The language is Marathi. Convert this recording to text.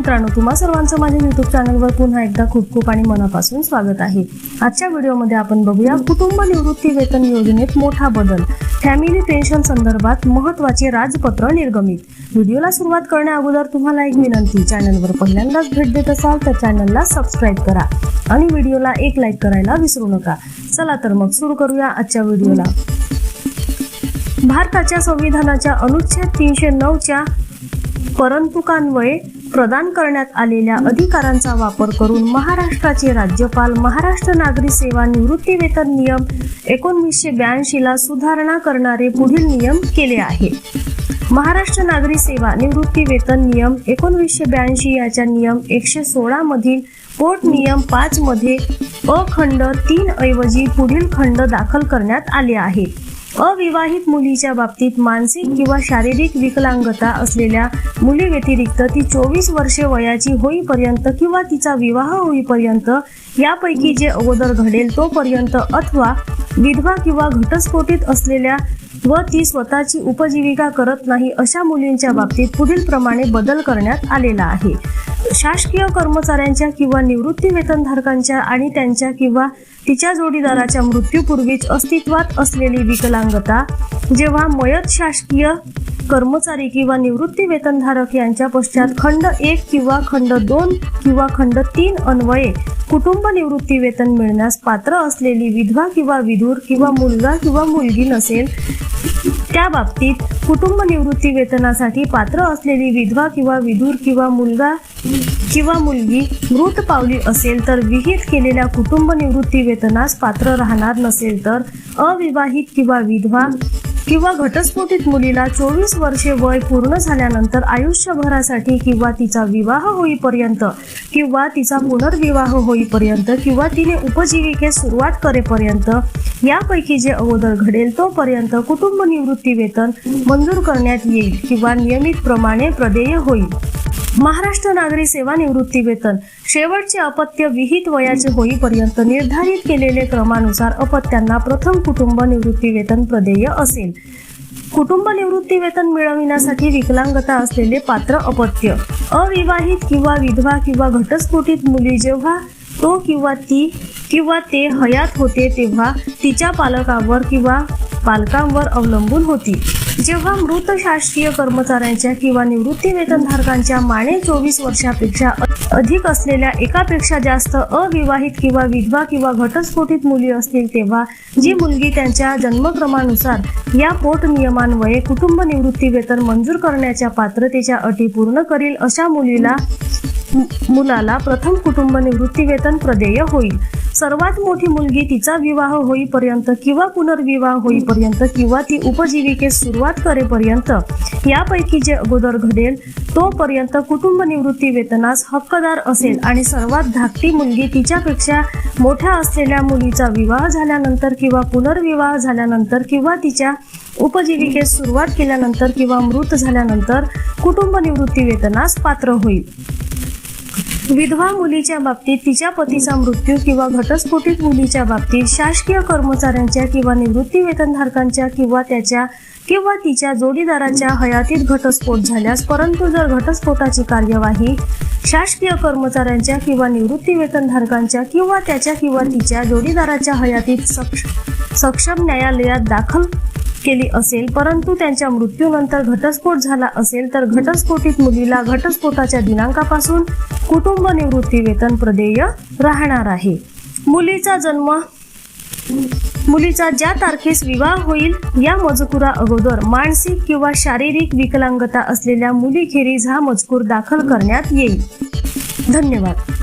मित्रांनो तुम्हा सर्वांचं माझ्या युट्यूब चॅनलवर पुन्हा एकदा खूप खूप आणि मनापासून स्वागत आहे. आजच्या व्हिडिओमध्ये आपण बघूया कुटुंब निवृत्ती वेतन योजनेत मोठा बदल. फॅमिली पेन्शन संदर्भात महत्त्वाचे राजपत्र निर्गमित. व्हिडिओला सुरुवात करण्या अगोदर तुम्हाला एक विनंती चॅनलवर पहिल्यांदाच भेट देत असाल तर चॅनलला सबस्क्राईब करा आणि व्हिडिओला एक लाईक करायला विसरू नका. चला तर मग सुरू करूया आजच्या व्हिडिओला. भारताच्या संविधानाच्या अनुच्छेद तीनशे नऊच्या परंतुकान्वये प्रदान करण्यात आलेल्या अधिकारांचा वापर करून महाराष्ट्राचे राज्यपाल महाराष्ट्र नागरी सेवा निवृत्ती वेतन नियम एकोणवीसशे ब्याऐंशी ला सुधारणा करणारे पुढील नियम केले आहे महाराष्ट्र नागरी सेवा निवृत्ती वेतन नियम एकोणवीसशे ब्याऐंशी याच्या नियम एकशे सोळा मधील पोट नियम पाच मध्ये अखंड तीन ऐवजी पुढील खंड दाखल करण्यात आले आहे अविवाहित मुलीच्या बाबतीत मानसिक किंवा शारीरिक विकलांगता असलेल्या मुली व्यतिरिक्त ती चोवीस वर्षे वयाची होईपर्यंत किंवा तिचा विवाह होईपर्यंत यापैकी जे अगोदर घडेल तोपर्यंत अथवा विधवा किंवा घटस्फोटित असलेल्या व ती स्वतःची उपजीविका करत नाही अशा मुलींच्या बाबतीत पुढील प्रमाणे बदल करण्यात आलेला आहे. शासकीय कर्मचाऱ्यांच्या किंवा निवृत्ती वेतनधारकांच्या आणि त्यांच्या किंवा तिच्या जोडीदाराच्या मृत्यूपूर्वीच अस्तित्वात असलेली विकलांगता जेव्हा मयत शासकीय कर्मचारी किंवा निवृत्ती वेतनधारक यांच्या पश्चात खंड एक किंवा खंड दोन किंवा खंड तीन अन्वये कुटुंब निवृत्ती वेतन मिळण्यास पात्र असलेली विधवा किंवा विधूर किंवा मुलगा किंवा मुलगी नसेल त्या बाबतीत कुटुंब निवृत्ती वेतनासाठी पात्र असलेली विधवा किंवा विधूर किंवा मुलगा किंवा मुलगी मृत पावली असेल तर विहित केलेल्या कुटुंब निवृत्ती वेतनास पात्र राहणार नसेल तर अविवाहित किंवा विधवा किंवा घटस्फोटित मुलीला चोवीस वर्षे वय पूर्ण झाल्यानंतर आयुष्यभरासाठी किंवा तिचा विवाह होईपर्यंत किंवा तिचा पुनर्विवाह होईपर्यंत किंवा तिने उपजीविकेस सुरुवात करेपर्यंत यापैकी जे अगोदर घडेल तोपर्यंत कुटुंब निवृत्ती वेतन मंजूर करण्यात येईल किंवा नियमितप्रमाणे प्रदेय होईल. महाराष्ट्र नागरी सेवा निवृत्ती वेतन. शेवटचे अपत्य विहित वयाचे होईपर्यंत निर्धारित केलेले क्रमानुसार अपत्यांना प्रथम कुटुंब निवृत्ती वेतन प्रदेय असेल. कुटुंब निवृत्ती वेतन मिळविण्यासाठी विकलांगता असलेले पात्र अपत्य. अविवाहित किंवा विधवा किंवा घटस्फोटित मुली जेव्हा तो किंवा ती किंवा ते हयात होते तेव्हा तिच्या पालकावर किंवा पालकांवर अवलंबून होती. जेव्हा मृत शासकीय कर्मचाऱ्यांच्या किंवा निवृत्ती वेतनधारकांच्या माने चोवीस वर्षापेक्षा अधिक असलेल्या एकापेक्षा जास्त अविवाहित किंवा विधवा किंवा घटस्फोटित मुली असतील तेव्हा जी मुलगी त्यांच्या जन्मक्रमानुसार या पोट नियमान्वये कुटुंब निवृत्ती वेतन मंजूर करण्याच्या पात्रतेच्या अटी पूर्ण करील अशा मुलीला मुलाला प्रथम कुटुंब निवृत्ती वेतन प्रदेय होईल. सर्वात मोठी मुलगी तिचा विवाह होईपर्यंत किंवा पुनर्विवाह होईपर्यंत किंवा ती उपजीविकेस सुरुवात करेपर्यंत यापैकी जे अगोदर घडेल तोपर्यंत कुटुंब निवृत्ती वेतनास हक्कदार असेल आणि सर्वात धाकटी मुलगी तिच्यापेक्षा मोठ्या असलेल्या मुलीचा विवाह झाल्यानंतर किंवा पुनर्विवाह झाल्यानंतर किंवा तिच्या उपजीविकेस सुरुवात केल्यानंतर किंवा मृत झाल्यानंतर कुटुंब निवृत्ती वेतनास पात्र होईल. विधवा मुलीच्या बाबतीत तिच्या पतीचा मृत्यू किंवा घटस्फोटित मुलीच्या बाबतीत शासकीय कर्मचाऱ्यांच्या किंवा निवृत्ती वेतनधारकांच्या किंवा त्याच्या किंवा तिच्या जोडीदाराच्या हयातीत घटस्फोट झाल्यास परंतु जर घटस्फोटाची कार्यवाही शासकीय कर्मचाऱ्यांच्या किंवा निवृत्ती वेतनधारकांच्या किंवा त्याच्या किंवा तिच्या जोडीदाराच्या हयातीत सक्ष सक्षम न्यायालयात दाखल केली असेल परंतु त्यांच्या मृत्यूनंतर घटस्फोट झाला असेल तर घटस्फोटित मुलीला घटस्फोटाच्या दिनांकापासून कुटुंब निवृत्ती वेतन प्रदेय राहणार आहे. मुलीचा जन्म मुलीचा ज्या तारखेस विवाह होईल या मजकुरा अगोदर मानसिक किंवा शारीरिक विकलांगता असलेल्या मुलीखेरीज हा मजकूर दाखल करण्यात येईल. धन्यवाद.